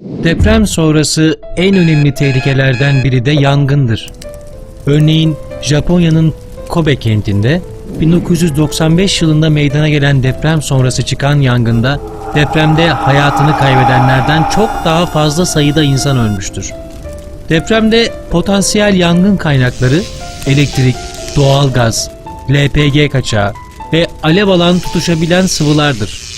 Deprem sonrası en önemli tehlikelerden biri de yangındır. Örneğin Japonya'nın Kobe kentinde 1995 yılında meydana gelen deprem sonrası çıkan yangında depremde hayatını kaybedenlerden çok daha fazla sayıda insan ölmüştür. Depremde potansiyel yangın kaynakları elektrik, doğalgaz, LPG kaçağı ve alev alan tutuşabilen sıvılardır.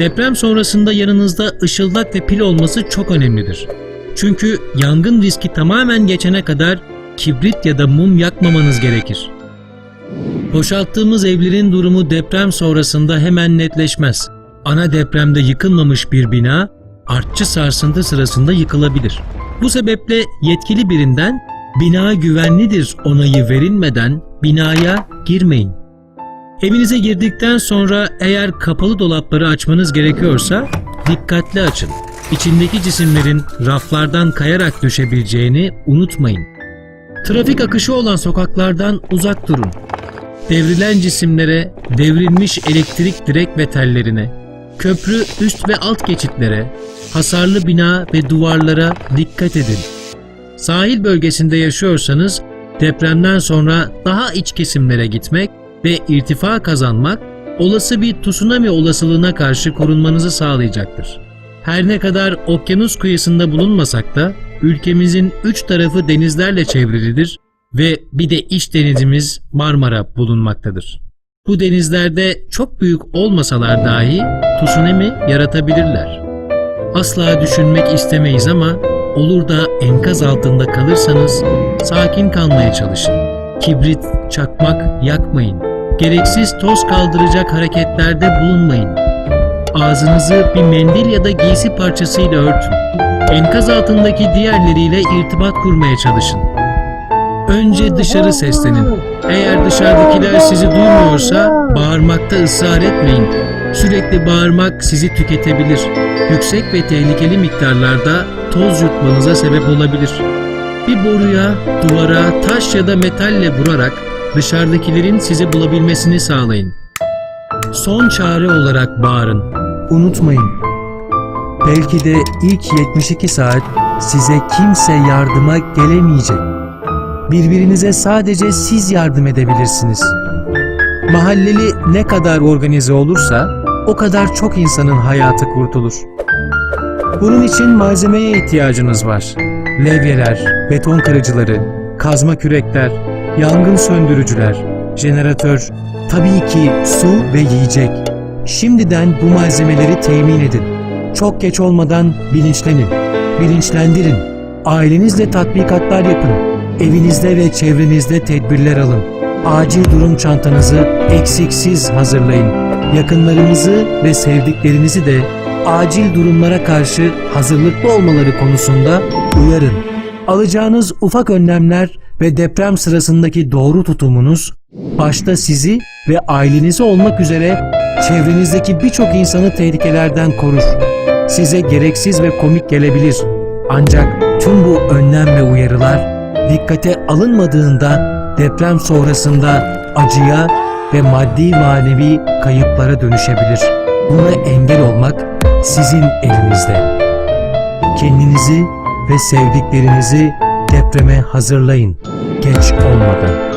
Deprem sonrasında yanınızda ışıldak ve pil olması çok önemlidir. Çünkü yangın riski tamamen geçene kadar kibrit ya da mum yakmamanız gerekir. Boşalttığımız evlerin durumu deprem sonrasında hemen netleşmez. Ana depremde yıkılmamış bir bina artçı sarsıntı sırasında yıkılabilir. Bu sebeple yetkili birinden bina güvenlidir onayı verilmeden binaya girmeyin. Evinize girdikten sonra eğer kapalı dolapları açmanız gerekiyorsa dikkatli açın. İçindeki cisimlerin raflardan kayarak düşebileceğini unutmayın. Trafik akışı olan sokaklardan uzak durun. Devrilen cisimlere, devrilmiş elektrik direk ve tellerine, köprü üst ve alt geçitlere, hasarlı bina ve duvarlara dikkat edin. Sahil bölgesinde yaşıyorsanız depremden sonra daha iç kesimlere gitmek ve irtifa kazanmak olası bir tsunami olasılığına karşı korunmanızı sağlayacaktır. Her ne kadar okyanus kıyısında bulunmasak da ülkemizin üç tarafı denizlerle çevrilidir ve bir de iç denizimiz Marmara bulunmaktadır. Bu denizlerde çok büyük olmasalar dahi tsunami yaratabilirler. Asla düşünmek istemeyiz ama olur da enkaz altında kalırsanız sakin kalmaya çalışın. Kibrit, çakmak yakmayın. Gereksiz toz kaldıracak hareketlerde bulunmayın. Ağzınızı bir mendil ya da giysi parçasıyla örtün. Enkaz altındaki diğerleriyle irtibat kurmaya çalışın. Önce dışarı seslenin. Eğer dışarıdakiler sizi duymuyorsa bağırmakta ısrar etmeyin. Sürekli bağırmak sizi tüketebilir. Yüksek ve tehlikeli miktarlarda toz yutmanıza sebep olabilir. Bir boruya, duvara, taş ya da metalle vurarak dışarıdakilerin sizi bulabilmesini sağlayın. Son çare olarak bağırın. Unutmayın. Belki de ilk 72 saat size kimse yardıma gelemeyecek. Birbirinize sadece siz yardım edebilirsiniz. Mahalleli ne kadar organize olursa o kadar çok insanın hayatı kurtulur. Bunun için malzemeye ihtiyacınız var. Levyeler, beton kırıcıları, kazma kürekler, yangın söndürücüler, jeneratör, tabii ki su ve yiyecek. Şimdiden bu malzemeleri temin edin. Çok geç olmadan bilinçlenin, bilinçlendirin. Ailenizle tatbikatlar yapın. Evinizde ve çevrenizde tedbirler alın. Acil durum çantanızı eksiksiz hazırlayın. Yakınlarınızı ve sevdiklerinizi de acil durumlara karşı hazırlıklı olmaları konusunda uyarın. Alacağınız ufak önlemler ve deprem sırasındaki doğru tutumunuz başta sizi ve ailenizi olmak üzere çevrenizdeki birçok insanı tehlikelerden korur. Size gereksiz ve komik gelebilir. Ancak tüm bu önlem ve uyarılar dikkate alınmadığında deprem sonrasında acıya ve maddi manevi kayıplara dönüşebilir. Buna engel olmak sizin elinizde. Kendinizi ve sevdiklerinizi depreme hazırlayın geç olmadan.